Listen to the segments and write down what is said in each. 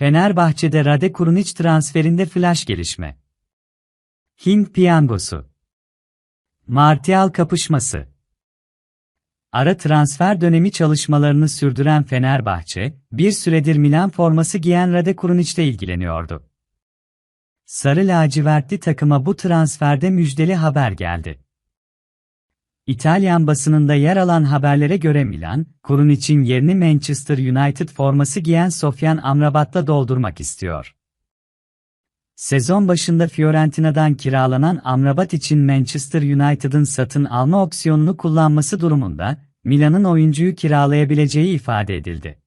Fenerbahçe'de Rade Kurunic transferinde flash gelişme. Hint piyangosu. Martial kapışması. Ara transfer dönemi çalışmalarını sürdüren Fenerbahçe, bir süredir Milan forması giyen Rade Kurunic'le ilgileniyordu. Sarı lacivertli takıma bu transferde müjdeli haber geldi. İtalyan basınında yer alan haberlere göre Milan, Kurun için yerini Manchester United forması giyen Sofyan Amrabat'la doldurmak istiyor. Sezon başında Fiorentina'dan kiralanan Amrabat için Manchester United'ın satın alma opsiyonunu kullanması durumunda, Milan'ın oyuncuyu kiralayabileceği ifade edildi.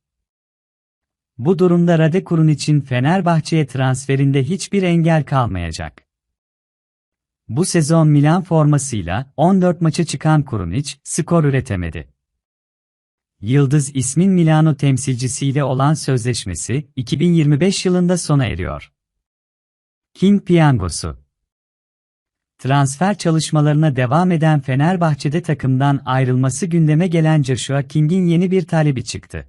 Bu durumda Rade Kurun için Fenerbahçe'ye transferinde hiçbir engel kalmayacak. Bu sezon Milan formasıyla 14 maça çıkan Kurunic, skor üretemedi. Yıldız ismin Milano temsilcisiyle olan sözleşmesi 2025 yılında sona eriyor. King Piyangosu Transfer çalışmalarına devam eden Fenerbahçe'de takımdan ayrılması gündeme gelen Joshua King'in yeni bir talebi çıktı.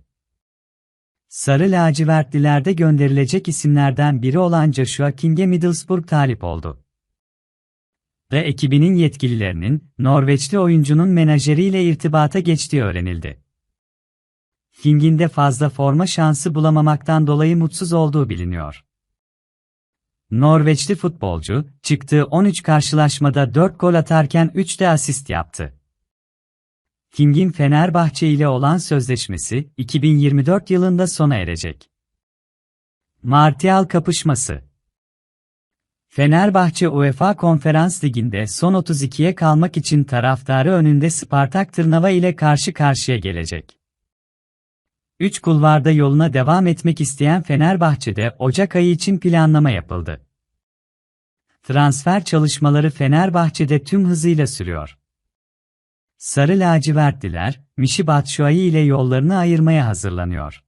Sarı lacivertlilerde gönderilecek isimlerden biri olan Joshua King'e Middlesbrough talip oldu ve ekibinin yetkililerinin Norveçli oyuncunun menajeriyle irtibata geçtiği öğrenildi. King'in de fazla forma şansı bulamamaktan dolayı mutsuz olduğu biliniyor. Norveçli futbolcu, çıktığı 13 karşılaşmada 4 gol atarken 3 de asist yaptı. King'in Fenerbahçe ile olan sözleşmesi 2024 yılında sona erecek. Martial kapışması Fenerbahçe UEFA Konferans Ligi'nde son 32'ye kalmak için taraftarı önünde Spartak Tırnava ile karşı karşıya gelecek. Üç kulvarda yoluna devam etmek isteyen Fenerbahçe'de Ocak ayı için planlama yapıldı. Transfer çalışmaları Fenerbahçe'de tüm hızıyla sürüyor. Sarı lacivertliler, Mişi Batshuayi ile yollarını ayırmaya hazırlanıyor.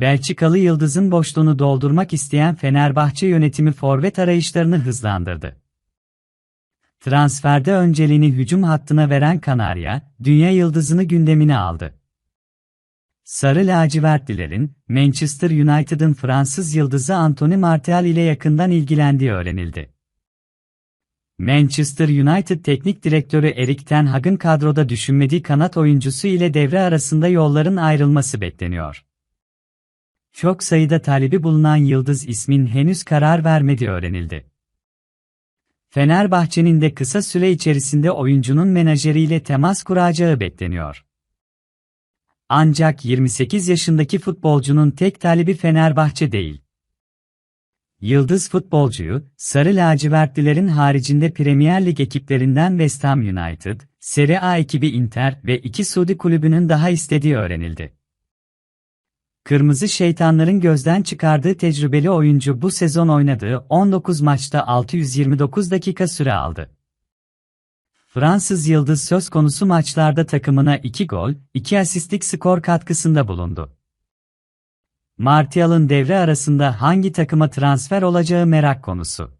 Belçikalı Yıldız'ın boşluğunu doldurmak isteyen Fenerbahçe yönetimi forvet arayışlarını hızlandırdı. Transferde önceliğini hücum hattına veren Kanarya, Dünya Yıldız'ını gündemine aldı. Sarı lacivertlilerin, Manchester United'ın Fransız yıldızı Anthony Martial ile yakından ilgilendiği öğrenildi. Manchester United Teknik Direktörü Erik Ten Hag'ın kadroda düşünmediği kanat oyuncusu ile devre arasında yolların ayrılması bekleniyor. Çok sayıda talebi bulunan Yıldız ismin henüz karar vermediği öğrenildi. Fenerbahçe'nin de kısa süre içerisinde oyuncunun menajeriyle temas kuracağı bekleniyor. Ancak 28 yaşındaki futbolcunun tek talebi Fenerbahçe değil. Yıldız futbolcuyu, Sarı Lacivertlilerin haricinde Premier Lig ekiplerinden West Ham United, Serie A ekibi Inter ve iki Suudi kulübünün daha istediği öğrenildi. Kırmızı Şeytanların gözden çıkardığı tecrübeli oyuncu bu sezon oynadığı 19 maçta 629 dakika süre aldı. Fransız Yıldız söz konusu maçlarda takımına 2 gol, 2 asistlik skor katkısında bulundu. Martial'ın devre arasında hangi takıma transfer olacağı merak konusu.